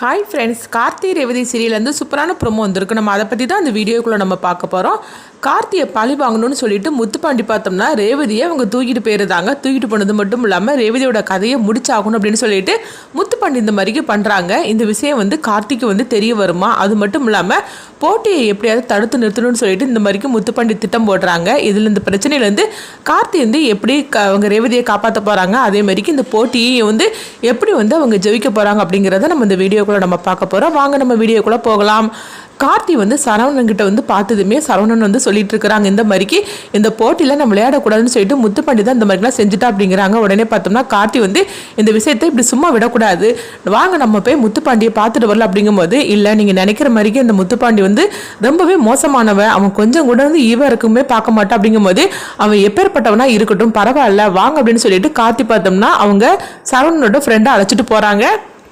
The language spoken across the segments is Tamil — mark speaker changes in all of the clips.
Speaker 1: ஹாய் ஃப்ரெண்ட்ஸ் கார்த்தி ரேவதி சீரியல்லேருந்து சூப்பரான ப்ரோமோ வந்திருக்கு. நம்ம அதை பற்றி தான் அந்த வீடியோக்குள்ளே நம்ம பார்க்க போகிறோம் கார்த்தியை பழி வாங்கணும்னு சொல்லிட்டு முத்துப்பாண்டி பார்த்தோம்னா ரேவதியை அவங்க தூக்கிட்டு போயிருந்தாங்க. தூக்கிட்டு போனது மட்டும் இல்லாமல் ரேவதியோட கதையை முடிச்சாகணும் அப்படின்னு சொல்லிட்டு முத்துப்பாண்டி இந்த மாதிரிக்கு பண்ணுறாங்க இந்த விஷயம் வந்து கார்த்திக்கு வந்து தெரிய வருமா? அது மட்டும் இல்லாமல் போட்டியை எப்படியாவது தடுத்து நிறுத்தணும்னு சொல்லிட்டு இந்த மாதிரிக்கு முத்துப்பாண்டி திட்டம் போடுறாங்க. இதில் இந்த பிரச்சனையிலேருந்து கார்த்தி வந்து எப்படி க அவங்க ரேவதியை காப்பாற்ற போகிறாங்க அதே மாதிரிக்கு இந்த போட்டியை வந்து எப்படி வந்து அவங்க ஜெயிக்க போகிறாங்க அப்படிங்கிறத நம்ம இந்த வீடியோக்குள்ளே நம்ம பார்க்க போகிறோம் வாங்க நம்ம வீடியோக்குள்ளே போகலாம். கார்த்தி வந்து சரவணன் கிட்ட வந்து பார்த்ததுமே சரவணன் வந்து சொல்லிட்டு இருக்கிறாங்க இந்த மாதிரிக்கு இந்த போட்டியில் நம்ம விளையாடக்கூடாதுன்னு சொல்லிட்டு முத்துப்பாண்டி தான் இந்த மாதிரிலாம் செஞ்சுட்டா அப்படிங்கிறாங்க. உடனே பார்த்தோம்னா கார்த்தி வந்து இந்த விஷயத்தை இப்படி சும்மா விடக்கூடாது. வாங்க நம்ம போய் முத்துப்பாண்டியை பார்த்துட்டு வரல அப்படிங்கும்போது இல்லை நீங்கள் நினைக்கிற மாதிரிக்கு இந்த முத்துப்பாண்டி வந்து ரொம்பவே மோசமானவன் அவன் கொஞ்சம் கூட வந்து ஈவ இருக்குமே பார்க்க மாட்டான் அப்படிங்கும்போது அவன் எப்பேற்பட்டவனா இருக்கட்டும் பரவாயில்ல வாங்க அப்படின்னு சொல்லிட்டு கார்த்தி பார்த்தோம்னா அவங்க சரவணனோட ஃப்ரெண்டை அழைச்சிட்டு போகிறாங்க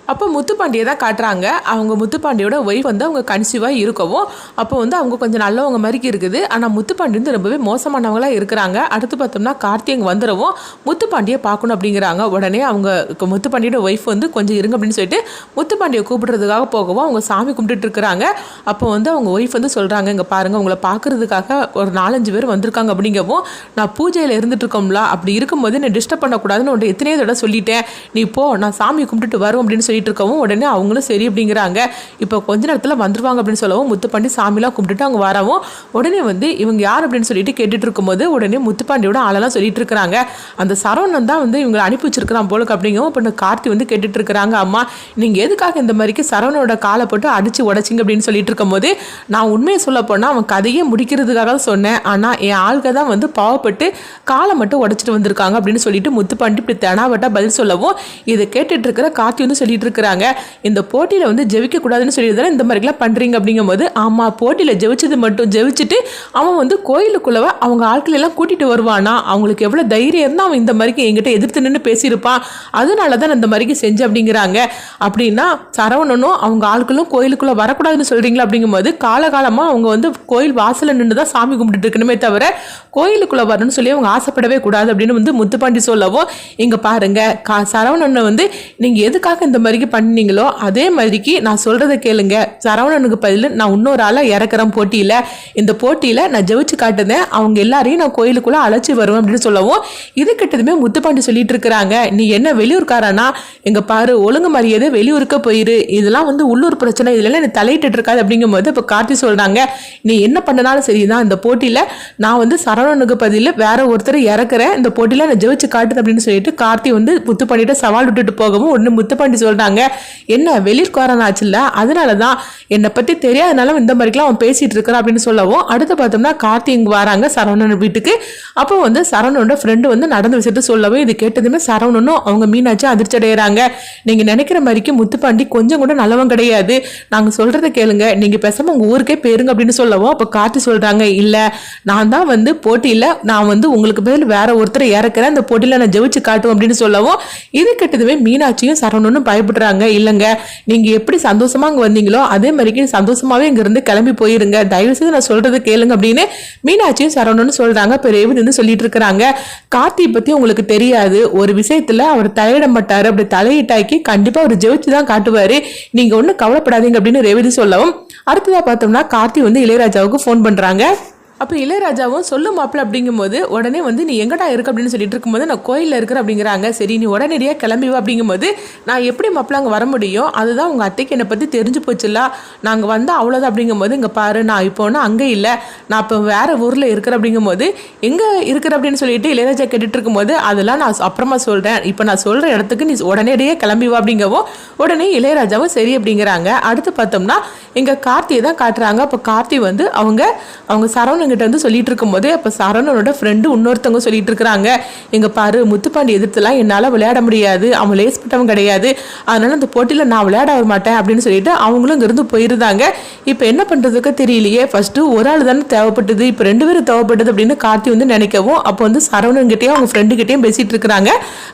Speaker 1: அப்போ முத்துப்பாண்டியை தான் காட்டுறாங்க. அவங்க முத்துப்பாண்டியோட ஒய்ஃப் வந்து அவங்க கன்சீவாக இருக்கவும் அப்போ வந்து அவங்க கொஞ்சம் நல்லவங்க மாதிரி இருக்குது. ஆனால் முத்துப்பாண்டி வந்து ரொம்பவே மோசமானவங்களாக இருக்கிறாங்க. அடுத்து பார்த்தோம்னா கார்த்தி வந்துடவும் முத்துப்பாண்டியை பார்க்கணும் அப்படிங்கிறாங்க. உடனே அவங்க க- முத்துப்பாண்டியோட ஒய்ஃப் வந்து கொஞ்சம் இருங்க அப்படின்னு சொல்லிட்டு முத்துப்பாண்டியை கூப்பிடுறதுக்காக போகவும் அவங்க சாமி கும்பிட்டுட்டு இருக்கிறாங்க. அப்போ வந்து அவங்க ஒய்ஃப் வந்து சொல்கிறாங்க இங்கே பாருங்கள் உங்களை பார்க்கறதுக்காக ஒரு நாலஞ்சு பேர் வந்திருக்காங்க அப்படிங்கவும் நான் பூஜையில் இருந்துட்டு இருக்கோம்ல அப்படி இருக்கும்போது நான் டிஸ்டர்ப் பண்ணக்கூடாதுன்னு உன்ட்ட எத்தனையோ தடவை சொல்லிட்டேன். நீ போ நான் சாமி கும்பிட்டுட்டு வரும் அப்படின்னு சொல்லி சொல்லிட்டு இருக்கவும் உடனே அவங்களும் சரி அப்படிங்கிறாங்க. இப்போ கொஞ்ச நேரத்தில் வந்துருவாங்க அப்படின்னு சொல்லவும் முத்துப்பாண்டி சாமிலாம் கும்பிட்டுட்டு அவங்க வரவும் உடனே வந்து இவங்க யார் அப்படின்னு சொல்லிட்டு கேட்டுட்டு இருக்கும்போது உடனே முத்துப்பாண்டியோட ஆளெல்லாம் சொல்லிட்டு இருக்கிறாங்க அந்த சரவணன் தான் வந்து இவங்களை அனுப்பி வச்சிருக்கிறான் போலுக்கு அப்படிங்கவும் இப்போ கார்த்தி வந்து கேட்டுட்டு இருக்கிறாங்க அம்மா நீங்கள் எதுக்காக இந்த மாதிரிக்கு சரவணோட காலை போட்டு அடிச்சு உடைச்சிங்க அப்படின்னு சொல்லிட்டு இருக்கும்போது நான் உண்மையை சொல்ல போனால் அவன் கதையே முடிக்கிறதுக்காக சொன்னேன். ஆனால் என் ஆள்க தான் வந்து பாவப்பட்டு காலை மட்டும் உடைச்சிட்டு வந்திருக்காங்க அப்படின்னு சொல்லிட்டு முத்துப்பாண்டி இப்படி தெனாவட்டா பதில் சொல்லவும் இதை கேட்டுட்டு இருக்கிற கார்த்தி வந்து சொல்லிட்டு இருக்கிறாங்க இந்த போட்டியில் வந்து ஜெயிக்கக்கூடாதுன்னு கூடாதுன்னு சொல்லி இந்த மாதிரிலாம் பண்ணுறீங்க அப்படிங்கும்போது ஆமாம் போட்டியில் ஜெயிச்சது மட்டும் ஜெயிச்சுட்டு அவன் வந்து கோயிலுக்குள்ளவ அவங்க ஆட்கள் எல்லாம் வருவானா? அவங்களுக்கு எவ்வளோ தைரியம் இருந்தால் அவன் இந்த மாதிரிக்கு என்கிட்ட எதிர்த்து நின்று பேசியிருப்பான். அதனால தான் நான் இந்த மாதிரிக்கு செஞ்சு அப்படிங்கிறாங்க. அப்படின்னா சரவணனும் அவங்க ஆட்களும் கோயிலுக்குள்ளே வரக்கூடாதுன்னு சொல்கிறீங்களா அப்படிங்கும்போது காலகாலமாக அவங்க வந்து கோயில் வாசலில் நின்று தான் சாமி கும்பிட்டுட்டு இருக்கணுமே தவிர கோயிலுக்குள்ளே வரணும்னு சொல்லி அவங்க ஆசைப்படவே கூடாது அப்படின்னு வந்து முத்துப்பாண்டி சொல்லவும் இங்கே பாருங்க கா சரவணனை வந்து நீங்கள் எதுக்காக இந்த மாதிரி மாதிரிக்கு பண்ணீங்களோ அதே மாதிரிக்கு நான் சொல்கிறத கேளுங்க. சரவணனுக்கு பதில் நான் இன்னொரு ஆளாக இறக்குறேன் போட்டியில். இந்த போட்டியில் நான் ஜெயிச்சு காட்டுனேன். அவங்க எல்லாரையும் நான் கோயிலுக்குள்ளே அழைச்சி வருவேன் அப்படின்னு சொல்லவும் இது கிட்டதுமே முத்துப்பாண்டி சொல்லிட்டு இருக்கிறாங்க. நீ என்ன வெளியூர்காரனா? எங்க பாரு ஒழுங்கு மரியாதை வெளியூருக்கு போயிரு. இதெல்லாம் வந்து உள்ளூர் பிரச்சனை. இதெல்லாம் எனக்கு தலையிட்டு இருக்காது அப்படிங்கும்போது இப்போ கார்த்தி சொல்றாங்க நீ என்ன பண்ணனாலும் சரிதான். இந்த போட்டியில் நான் வந்து சரவணனுக்கு பதில் வேற ஒருத்தர் இறக்குறேன். இந்த போட்டியில் நான் ஜெயிச்சு காட்டுது அப்படின்னு சொல்லிட்டு கார்த்தி வந்து முத்துப்பாண்டிகிட்ட சவால் விட்டுட்டு போகவும் ஒன்று முத்துப்பாண்டி சொல்கிறாங்க என்ன வெளிர்காரன் ஆச்சுல்ல? அதனால தான் என்னை பற்றி தெரியாதனால இந்த மாதிரிக்கெல்லாம் அவன் பேசிட்டு இருக்கிறான் அப்படின்னு சொல்லவும் அடுத்து பார்த்தோம்னா கார்த்தி இங்கே வராங்க சரவணன் வீட்டுக்கு. அப்போ வந்து சரவணனோட ஃப்ரெண்டு வந்து நடந்த விஷயத்த சொல்லவும் இது கேட்டதுமே சரவணனும் அவங்க மீனாட்சி அதிர்ச்சி அடைகிறாங்க நீங்கள் நினைக்கிற மாதிரிக்கு முத்துப்பாண்டி கொஞ்சம் கூட நல்லவன் கிடையாது. நாங்கள் சொல்கிறத கேளுங்க. நீங்கள் பேசாமல் உங்கள் ஊருக்கே பேருங்க அப்படின்னு சொல்லவும் அப்போ கார்த்தி சொல்கிறாங்க இல்லை நான் தான் வந்து போட்டியில் நான் வந்து உங்களுக்கு பதில் வேற ஒருத்தரை இறக்குறேன். அந்த போட்டியில் நான் ஜெயிச்சு காட்டுவோம் அப்படின்னு சொல்லவும் இது கேட்டதுமே மீனாட்சியும் சரவணனும் பயப்படுறாங்க. இல்லைங்க நீங்கள் எப்படி சந்தோஷமாக அங்கே வந்தீங்களோ அதே மாதிரிக்கு சந்தோஷமாகவே இங்கேருந்து கிளம்பி போயிருங்க. தயவுசெய்து நான் சொல்கிறது கேளுங்க அப்படின்னு மீனாட்சியும் சரவணன்னு சொல்கிறாங்க இப்போ ரேவதி சொல்லிட்டு இருக்கிறாங்க. கார்த்தி பற்றி உங்களுக்கு தெரியாது. ஒரு விஷயத்தில் அவர் தலையிட மாட்டார். அப்படி தலையிட்டாக்கி கண்டிப்பாக அவர் ஜெயிச்சு தான் காட்டுவார். நீங்கள் ஒன்றும் கவலைப்படாதீங்க அப்படின்னு ரேவதி சொல்லவும். அடுத்ததாக பார்த்தோம்னா கார்த்தி வந்து இளையராஜாவுக்கு ஃபோன் பண்ணுறாங்க அப்போ இளையராஜாவும் சொல்லு மாப்பிள்ள அப்படிங்கும்போது உடனே வந்து நீ எங்கடா இருக்க அப்படின்னு சொல்லிட்டு இருக்கும்போது நான் கோயிலில் இருக்கிற அப்படிங்கிறாங்க. சரி நீ உடனடியாக கிளம்பிவா அப்படிங்கும்போது நான் எப்படி மாப்பிள்ள அங்கே வர முடியும்? அதுதான் உங்கள் அத்தைக்கு என்னை பற்றி தெரிஞ்சு போச்சுல்ல. நாங்கள் வந்தால் அவ்வளோதான் அப்படிங்கும்போது இங்கே பாரு நான் இப்போ ஒன்று அங்கே இல்லை. நான் இப்போ வேறு ஊரில் இருக்கிற அப்படிங்கும்போது எங்கே இருக்கிற அப்படின்னு சொல்லிட்டு இளையராஜா கேட்டுட்டு இருக்கும்போது அதெல்லாம் நான் அப்புறமா சொல்கிறேன் இப்போ நான் சொல்கிற இடத்துக்கு நீ உடனடியாக கிளம்பிவா அப்படிங்கவும் உடனே இளையராஜாவும் சரி அப்படிங்கிறாங்க. அடுத்து பார்த்தோம்னா எங்கள் கார்த்தியை தான் காட்டுறாங்க. அப்போ கார்த்தி வந்து அவங்க அவங்க சரவணங்கிட்ட வந்து சொல்லிட்டு இருக்கும்போது அப்போ சரவணனோட ஃப்ரெண்டு இன்னொருத்தவங்க சொல்லிட்டு இருக்கிறாங்க எங்க பாரு முத்துப்பாண்டி எதிர்த்துலாம் என்னால் விளையாட முடியாது. அவன் லேஸ்பட்டவன் கிடையாது. அதனால அந்த போட்டியில் நான் விளையாட வர மாட்டேன். அப்படின்னு சொல்லிட்டு அவங்களும் இங்கேருந்து போயிருந்தாங்க. இப்போ என்ன பண்ணுறதுக்கு தெரியலையே. ஃபஸ்ட்டு ஒரு ஆள் தானே தேவைப்பட்டது. இப்போ ரெண்டு பேரும் தேவைப்பட்டது அப்படின்னு கார்த்தி வந்து நினைக்கவும் அப்போ வந்து சரவணன்கிட்டயும் அவங்க ஃப்ரெண்டுகிட்டயும் பேசிகிட்டு இருக்கிறாங்க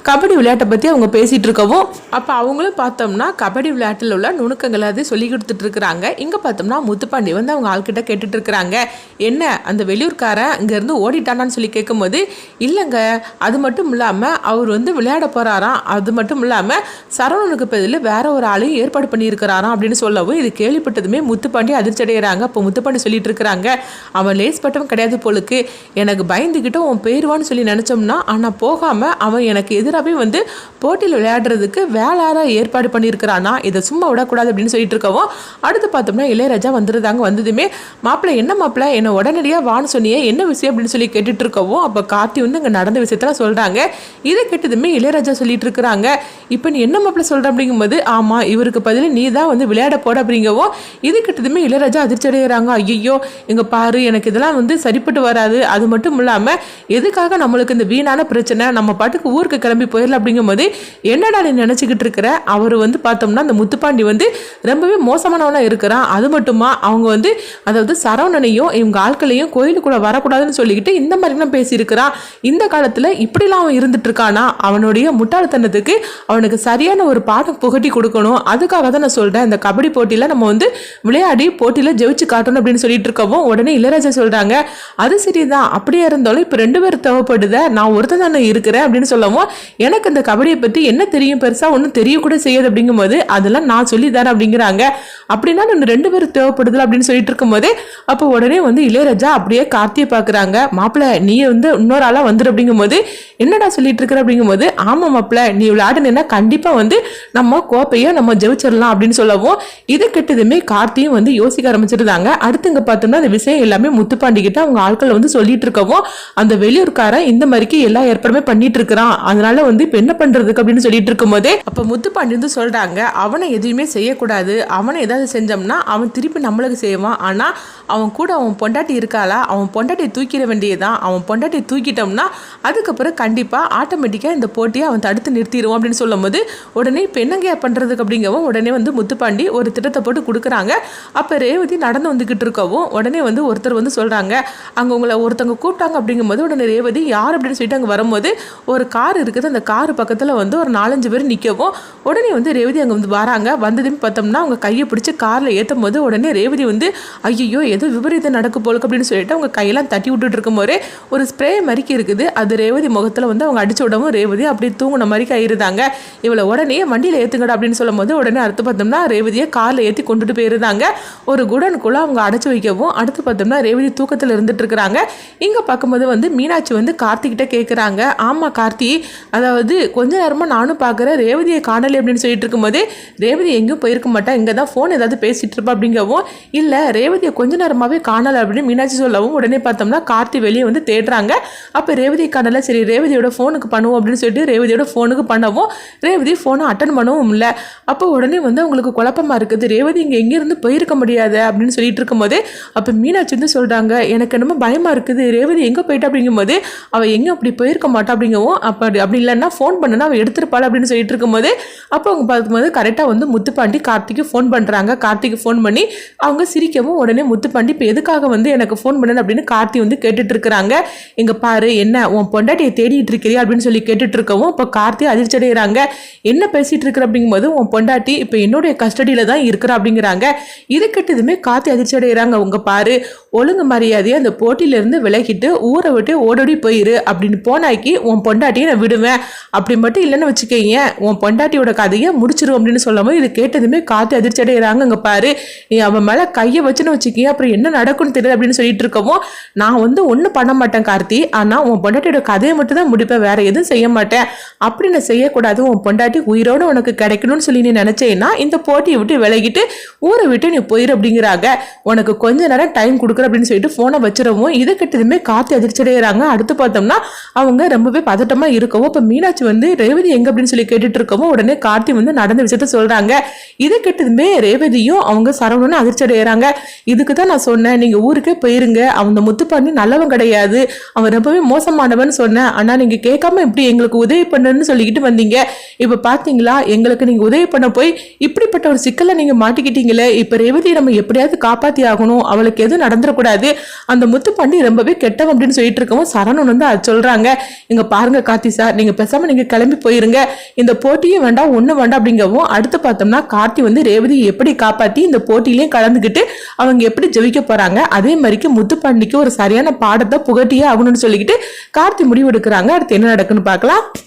Speaker 1: கபடி விளையாட்டை பற்றி அவங்க பேசிகிட்டு இருக்கவும் அப்போ அவங்களும் பார்த்தோம்னா கபடி விளையாட்டில் உள்ள நுணுக்கங்களை அது சொல்லி கொடுத்துட்டு இருக்கிறாங்க இருக்காங்க இங்கே பார்த்தோம்னா முத்துப்பாண்டி வந்து அவங்க ஆள்கிட்ட கேட்டுட்டு இருக்கிறாங்க என்ன அந்த வெளியூர்காரன் இங்கேருந்து ஓடிட்டானான்னு சொல்லி கேட்கும்போது இல்லைங்க அது மட்டும் இல்லாமல் அவர் வந்து விளையாட போகிறாராம் அது மட்டும் இல்லாமல் சரவணனுக்கு பதில் வேற ஒரு ஆளையும் ஏற்பாடு பண்ணியிருக்கிறாராம். அப்படின்னு சொல்லவும் இது கேள்விப்பட்டதுமே முத்துப்பாண்டி அதிர்ச்சி அடைகிறாங்க அப்போ முத்துப்பாண்டி சொல்லிட்டு இருக்கிறாங்க அவன் லேஸ் பட்டம் கிடையாது போலுக்கு. எனக்கு பயந்துக்கிட்டு உன் போயிடுவான்னு சொல்லி நினச்சோம்னா ஆனால் போகாமல் அவன் எனக்கு எதிராகவே வந்து போட்டியில் விளையாடுறதுக்கு வேளார ஏற்பாடு பண்ணியிருக்கிறானா? இதை சும்மா விடக்கூடாது அப்படின்னு சொல்லிட்டு இருக்கவும் அடுத்து பார்த்தோம்னா இளையராஜா வந்துருந்தாங்க வந்ததுமே மாப்பிள்ளை என்ன மாப்பிள்ளை என்னை உடனடியாக வான்னு சொன்னியே என்ன விஷயம் அப்படின்னு சொல்லி கேட்டுட்டு இருக்கவும் அப்போ கார்த்தி வந்து இங்கே நடந்த விஷயத்தெல்லாம் சொல்கிறாங்க இதை கேட்டதுமே இளையராஜா சொல்லிட்டு இருக்கிறாங்க இப்போ நீ என்ன மாப்பிள்ளை சொல்கிற அப்படிங்கும்போது ஆமாம் இவருக்கு பதில் நீ தான் வந்து விளையாட போட அப்படிங்கவும் இது கேட்டதுமே இளையராஜா அதிர்ச்சி அடைகிறாங்க. ஐயோ எங்க பாரு எனக்கு இதெல்லாம் வந்து சரிப்பட்டு வராது. அது மட்டும் இல்லாமல் எதுக்காக நம்மளுக்கு இந்த வீணான பிரச்சனை? நம்ம பாட்டுக்கு ஊருக்கு கிளம்பி போயிடலாம் அப்படிங்கும்போது என்னடா நீ நினச்சிக்கிட்டு இருக்கிற? அவர் வந்து பார்த்தோம்னா அந்த முத்துப்பாண்டி வந்து ரொம்பவே மோசமானவனா இருக்கிறான். அது மட்டுமா அவங்க வந்து அதாவது சரவணனையும் இவங்க ஆட்களையும் கோயிலுக்குள்ள வரக்கூடாதுன்னு சொல்லிக்கிட்டு இந்த மாதிரிலாம் பேசியிருக்கிறான் இந்த காலத்தில் இப்படிலாம் அவன் இருந்துட்டு இருக்கானா அவனுடைய முட்டாள்தனத்துக்கு அவனுக்கு சரியான ஒரு பாடம் புகட்டி கொடுக்கணும். அதுக்காக தான் நான் சொல்கிறேன் இந்த கபடி போட்டியில் நம்ம வந்து விளையாடி போட்டியில் ஜெயிச்சு காட்டணும் அப்படின்னு சொல்லிட்டு இருக்கவும் உடனே இளையராஜா சொல்கிறாங்க அது சரிதான். அப்படியே இருந்தாலும் இப்போ ரெண்டு பேர் தேவைப்படுத. நான் ஒருத்தன் தானே இருக்கிறேன் அப்படின்னு சொல்லவும் எனக்கு இந்த கபடியை பற்றி என்ன தெரியும்? பெருசாக ஒன்றும் தெரியக்கூட செய்யாது அப்படிங்கும்போது அதெல்லாம் நான் சொல்லி தரேன் அப்படிங்கிறாங்க. அப்படின்னா இந்த ரெண்டு பேரும் தேவைப்படுதுல அப்படின்னு சொல்லிட்டு இருக்கும்போதே அப்போ உடனே வந்து இளையராஜா அப்படியே கார்த்தியை பார்க்குறாங்க. மாப்பிள்ளை நீ வந்து இன்னொரு ஆளாக வந்துடு அப்படிங்கும்போது என்னடா சொல்லிட்டு இருக்கிற? அப்படிங்கும்போது ஆமாம் மாப்பிள்ளை நீ விளையாடுனா கண்டிப்பாக வந்து நம்ம கோப்பையை நம்ம ஜெயிச்சிடலாம் அப்படின்னு சொல்லவும் இது கெட்டதுமே கார்த்தியும் வந்து யோசிக்க ஆரம்பிச்சிருந்தாங்க. அடுத்து இங்கே பார்த்தோம்னா அந்த விஷயம் எல்லாமே முத்துப்பாண்டிகிட்ட அவங்க ஆட்கள் வந்து சொல்லிட்டு இருக்கவும் அந்த வெளியூர்காரன் இந்த மாதிரிக்கு எல்லா ஏற்பாடுமே பண்ணிட்டு இருக்கிறான். அதனால வந்து இப்போ என்ன பண்றதுக்கு அப்படின்னு சொல்லிட்டு இருக்கும்போதே அப்போ முத்துப்பாண்டி வந்து சொல்றாங்க அவனை எதுவுமே செய்யக்கூடாது. அவனை ஏதாவது செஞ்சோம்னா அவன் திருப்பி நம்மளுக்கு செய்வான். ஆனால் அவன் கூட அவன் பொண்டாட்டி இருக்காளா? அவன் பொண்டாட்டியை தூக்கிட வேண்டியதுதான். அவன் பொண்டாட்டியை தூக்கிட்டோம்னா அதுக்கப்புறம் கண்டிப்பாக ஆட்டோமேட்டிக்காக இந்த போட்டியை அவன் தடுத்து நிறுத்திடுவோம் அப்படின்னு சொல்லும்போது உடனே இப்போ என்னங்க பண்ணுறதுக்கு அப்படிங்கவும் உடனே வந்து முத்துப்பாண்டி ஒரு திட்டத்தை போட்டு கொடுக்குறாங்க. அப்போ ரேவதி நடந்து வந்துக்கிட்டு இருக்கவும் உடனே வந்து ஒருத்தர் வந்து சொல்கிறாங்க அங்கே உங்களை ஒருத்தவங்க கூப்பிட்டாங்க அப்படிங்கும்போது உடனே ரேவதி யார்? அப்படின்னு சொல்லிட்டு அங்கே வரும்போது ஒரு கார் இருக்குது. அந்த கார் பக்கத்தில் வந்து ஒரு நாலஞ்சு பேர் நிற்கவும் உடனே வந்து ரேவதி அங்கே வந்து வராங்க. வந்ததுன்னு பார்த்தோம்னா அவங்க கையை பிடிச்சி காரில் ஏற்றும் போது உடனே ரேவதி வந்து ஐயோ ஏதோ விபரீதம் நடக்க போலுக்கு அப்படின்னு சொல்லிட்டு அவங்க கையெல்லாம் தட்டி விட்டுட்டு இருக்கும்போதே ஒரு ஸ்ப்ரே மறிக்கி இருக்குது. அது ரேவதி முகத்தில் வந்து அவங்க அடிச்சு விடவும் ரேவதி அப்படி தூங்கின மாதிரி ஆயிருந்தாங்க. இவளை உடனே வண்டியில் ஏற்றுங்கடா அப்படின்னு சொல்லும் போது உடனே அடுத்து பார்த்தோம்னா ரேவதியை காரில் ஏற்றி கொண்டுட்டு போயிருந்தாங்க. ஒரு குடனுக்குள்ளே அவங்க அடைச்சி வைக்கவும் அடுத்து பார்த்தோம்னா ரேவதி தூக்கத்தில் இருந்துட்டு இருக்கிறாங்க. இங்கே பார்க்கும்போது வந்து மீனாட்சி வந்து கார்த்திகிட்ட கேட்குறாங்க ஆமாம் கார்த்தி. அதாவது கொஞ்ச நேரமாக நானும் பார்க்குறேன் ரேவதியை காணலை அப்படின்னு சொல்லிட்டு இருக்கும்போது ரேவதி எங்கேயும் போயிருக்க மாட்டா. இங்கே தான் ஃபோன் ஏதாவது பேசிகிட்டு இருப்பா அப்படிங்கவும் இல்லை ரேவதியை கொஞ்ச நேரமாகவே காணலை அப்படின்னு மீனாட்சி சொல்லவும் உடனே பார்த்தோம்னா கார்த்தி வெளியே வந்து தேடுறாங்க. அப்போ ரேவதி காணலை சரி ரேவதியோட ஃபோனுக்கு பண்ணுவோம் அப்படின்னு சொல்லிட்டு ரேவதியோட ஃபோனுக்கு பண்ணவும் ரேவதி ஃபோனை அட்டன் பண்ணவும் இல்லை. அப்போ உடனே வந்து அவங்களுக்கு குழப்பமா இருக்குது. ரேவதி இங்கே எங்கேருந்து போயிருக்க முடியாது அப்படின்னு சொல்லிட்டு இருக்கும்போது அப்போ மீனாட்சி வந்து சொல்கிறாங்க எனக்கு என்னமோ பயமாக இருக்குது. ரேவதி எங்கே போயிட்டா? அப்படிங்கும்போது அவள் எங்கே அப்படி போயிருக்க மாட்டா? அப்படிங்கவும் அப்படி அப்படி இல்லைன்னா ஃபோன் பண்ணனா அவள் எடுத்துருப்பாள் அப்படின்னு சொல்லிட்டு இருக்கும்போது அப்போ அவங்க பார்க்கும்போது கரெக்டாக வந்து முத்துப்பாண்டி கார்த்திக்கு ஃபோன் பண்ணுறாங்க கார்த்திக்கு ஃபோன் பண்ணி அவங்க சிரிக்கவும் உடனே முத்துப்பாண்டி இப்போ எதுக்காக வந்து எனக்கு ஃபோன் பண்ணணும்? அப்படின்னு கார்த்தி வந்து கேட்டுட்டு இருக்கிறாங்க இங்கே பாரு என்ன உன் பொண்டாட்டியை தேடிட்டு இருக்கிறியா? அப்படின்னு சொல்லி கேட்டுட்டு இருக்கவும் இப்போ கார்த்தி அதிர்ச்சி அடைகிறாங்க. என்ன பேசிட்டு இருக்கிற? அப்படிங்கும்போது உன் பொண்டாட்டி இப்போ என்னுடைய கஸ்டடியில் தான் இருக்கிறா அப்படிங்கிறாங்க. இது கெட்டதுமே கார்த்தி அதிர்ச்சி அடைகிறாங்க. உங்க பாரு ஒழுங்கு மரியாதையை அந்த போட்டியிலேருந்து விலகிட்டு ஊரை விட்டு ஓடோடி போயிரு அப்படின்னு போனாக்கி உன் பொண்டாட்டியை நான் விடுவேன். அப்படி மட்டும் இல்லைன்னு வச்சுக்கோங்க உன் பொண்டாட்டியோட கதையை முடிச்சிரும் அப்படின்னு சொல்லும்போது இது கேட்டதுமே காற்று அதிர்ச்சி அடைகிறாங்க. அங்கே பாரு நீ அவன் மேலே கையை வச்சுன்னு வச்சுக்கி அப்புறம் என்ன நடக்கும்னு தெரியல அப்படின்னு சொல்லிட்டு இருக்கவும் நான் வந்து ஒன்றும் பண்ண மாட்டேன் கார்த்தி. ஆனால் உன் பொண்டாட்டியோட கதையை மட்டும் தான் முடிப்பேன் வேற எதுவும் செய்ய மாட்டேன். அப்படி நான் செய்யக்கூடாது. உன் பொண்டாட்டி உயிரோடு உனக்கு கிடைக்கணும்னு சொல்லி நீ நினச்சேன்னா இந்த போட்டியை விட்டு விலகிட்டு ஊரை விட்டு நீ போயிரு அப்படிங்கிறாங்க. உனக்கு கொஞ்ச நேரம் டைம் கொடுக்குற அப்படின்னு சொல்லிட்டு ஃபோனை வச்சிடவும் இதை கிட்டதுமே காத்து அதிர்ச்சி அடைகிறாங்க அடுத்து பார்த்தோம்னா அவங்க ரொம்பவே பதட்டமா இருக்கவும் இப்போ மீனாட்சி வந்து ரேவதி எங்க அப்படின்னு சொல்லி கேட்டுட்டு இருக்கவும் உடனே கார்த்தி வந்து நடந்த விஷயத்த சொல்றாங்க. இதை கிட்டதுமே ரேவதியும் அவங்க சரவணன் அதிர்ச்சி அடைகிறாங்க இதுக்கு தான் நான் சொன்னேன் நீங்க ஊருக்கே போயிருங்க. அவங்க முத்துப்பாண்டி நல்லவன் கிடையாது. அவன் ரொம்பவே மோசமானவன் சொன்னேன். ஆனா நீங்க கேட்காம இப்படி எங்களுக்கு உதவி பண்ணுன்னு சொல்லிக்கிட்டு வந்தீங்க. இப்ப பாத்தீங்களா எங்களுக்கு நீங்க உதவி பண்ண போய் இப்படிப்பட்ட ஒரு சிக்கலை நீங்க மாட்டிக்கிட்டீங்களே. இப்ப ரேவதி நம்ம எப்படியாவது காப்பாத்தி ஆகணும். அவளுக்கு எதுவும் நடந்துடக்கூடாது. அந்த முத்துப்பாண்டி ரொம்பவே கெட்டவன் அப்படின்னு சொல்லிட்டு இருக்கவும் சரணன் வந்து அது சொல்றாங்க. இங்க பாருங்க கார்த்தி சார் நீங்க பேசாம நீங்க கிளம்பி போயிருங்க. இந்த போட்டியும் வேண்டாம் ஒண்ணு வேண்டாம் அப்படிங்கவும் அடுத்து பார்த்தோம்னா கார்த்தி வந்து ரேவதி எப்படி காப்பாற்றி காப்பாற்றி இந்த போட்டியிலையும் கலந்துக்கிட்டு அவங்க எப்படி ஜெயிக்க போறாங்க அதே மாதிரிக்கு முத்துப்பாண்டிக்கு ஒரு சரியான பாடத்தை புகட்டியே ஆகணும்னு சொல்லிக்கிட்டு கார்த்தி முடிவு எடுக்கிறாங்க அடுத்து என்ன நடக்குன்னு பார்க்கலாம்.